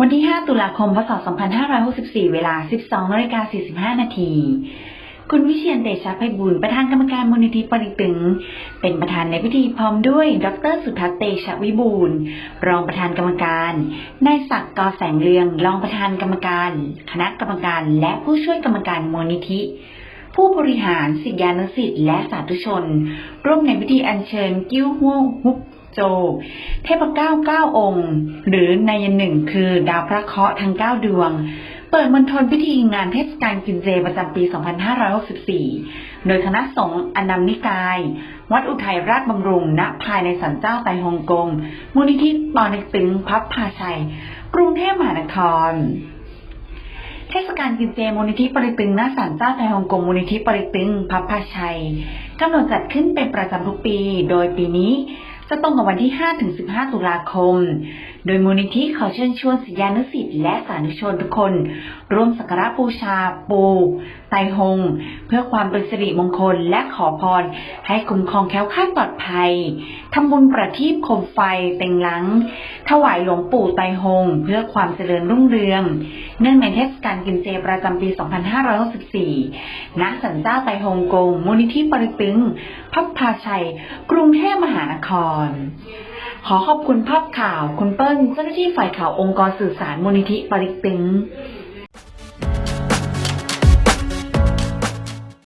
วันที่ 5 ตุลาคม พศ 2564 เวลา 12นาฬิกา45 นาที คุณวิเชียนเดชะไพบุญประธานกรรมการมูลนิธิปริตึง เป็นประธานในพิธีพร้อมด้วย ดรสุทัศน์เตชะวิบูลรองประธานกรรมการ นายศักดิ์กอแสงเรือง รองประธานกรรมการ คณะกรรมการ และผู้ช่วยกรรมการมูลนิธิ ผู้บริหารศิษยานุศิษย์และสาธุชน ร่วมในพิธีอัญเชิญ กิ้วห่วงฮุก โจเทพเก้าเก้าองค์ หรือในยันหนึ่งคือดาวพระเคราะห์ทั้งเก้าดวง เปิดมณฑลพิธีงานเทศกาลกินเจประจำปี 2564 โดยคณะสงฆ์อนัมนิกาย วัดอุทัยราชบำรุง ณ ภายในสันเจ้าไตรฮงกง มูลนิธิปอเนกตึงพับพาชัย กรุงเทพมหานครเทศกาลกินเจมูลนิธิปริตึงหน้าศาลเจ้าไทยฮ่องกงมูลนิธิปริตึงพับพาชัยกำหนดจัดขึ้นเป็นประจำทุกปี โดยปีนี้ จะตรงกับวันที่ 5-15 ตุลาคม โดยมูลนิธิขอเชิญชวนศิษยานุศิษย์และสาธุชนทุกคน ร่วมสักการะบูชา ปู ไตรฮงเพื่อความเป็นสิริมงคลและขอพร ให้คุ้มครองแคล้วคลาดปลอดภัยทำบุญประทีปโคมไฟเต็งหลัง ถวายหลวงปู่ไตรฮงเพื่อความเจริญรุ่งเรือง เนื่องในเทศกาลกินเจประจำปี 2564 ณ สันเจ้าไตฮงกง มูลนิธิปริปึง พับพาชัย กรุงเทพมหานคร ขอขอบคุณภาพข่าว คุณเปิ้ล เจ้าหน้าที่ฝ่ายข่าวองค์กรสื่อสารมูลนิธิปริปึง